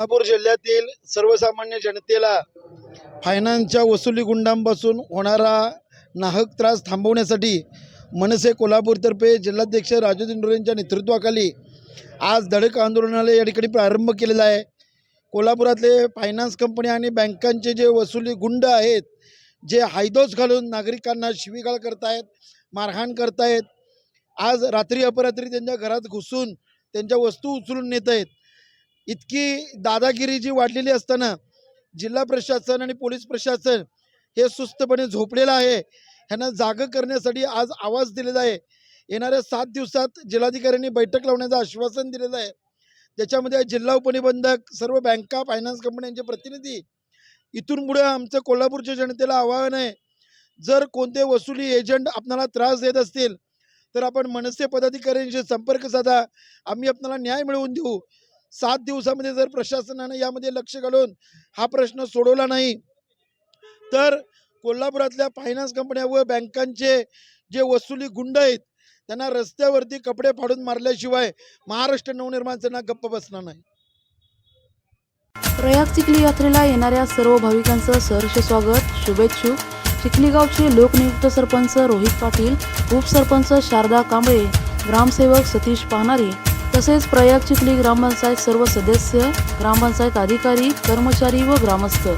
कोल्हापूर जिल्ह्यातील सर्वसामान्य जनतेला फायनान्सच्या वसुली गुंडांपासून होणारा नाहक त्रास थांबवण्यासाठी मनसे कोल्हापूरतर्फे जिल्हाध्यक्ष राजू दिंडोरेंच्या नेतृत्वाखाली आज धडक आंदोलनाला या ठिकाणी प्रारंभ केलेला आहे. कोल्हापुरातले फायनान्स कंपनी आणि बँकांचे जे वसुली गुंड आहेत जे हायदोस घालून नागरिकांना शिवीगाळ करतायत मारहाण करतायत आज रात्री अपरात्री त्यांच्या घरात घुसून त्यांच्या वस्तू उचलून नेत आहेत इतकी दादागिरी जी वाढलेली असताना जिल्हा प्रशासन आणि पोलीस प्रशासन हे सुस्तपणे झोपलेलं आहे. ह्यांना जागं करण्यासाठी आज आवाज दिलेला आहे. येणाऱ्या सात दिवसात जिल्हाधिकाऱ्यांनी बैठक लावण्याचं आश्वासन दिलेलं आहे. त्याच्यामध्ये जिल्हा उपनिबंधक सर्व बँका फायनान्स कंपन्यांचे प्रतिनिधी इथून पुढे आमचं कोल्हापूरच्या जनतेला आवाहन आहे. जर कोणते वसुली एजंट आपणाला त्रास देत असतील तर आपण मनसे पदाधिकाऱ्यांशी संपर्क साधा. आम्ही आपणाला न्याय मिळवून देऊ. सात दिवसामध्ये जर प्रशासनानं यामध्ये लक्ष घालून हा प्रश्न सोडवला नाही तर कोल्हापुरातल्या फायनान्स कंपन्या व बँकांचे जे वसुली गुंड आहेत त्यांना रस्त्यावरती कपडे फाडून मारल्याशिवाय महाराष्ट्र नवनिर्माण सेना गप्प बसणार नाही. प्रयाग चिखली यात्रेला येणाऱ्या सर्व भाविकांचं सहर्ष स्वागत शुभेच्छू. चिखलीगावचे लोकनियुक्त सरपंच रोहित पाटील उपसरपंच शारदा कांबळे ग्रामसेवक सतीश पाहणारे तसेच प्रयाग चिखली ग्रामपंचायत सर्व सदस्य ग्रामपंचायत अधिकारी कर्मचारी व ग्रामस्थ.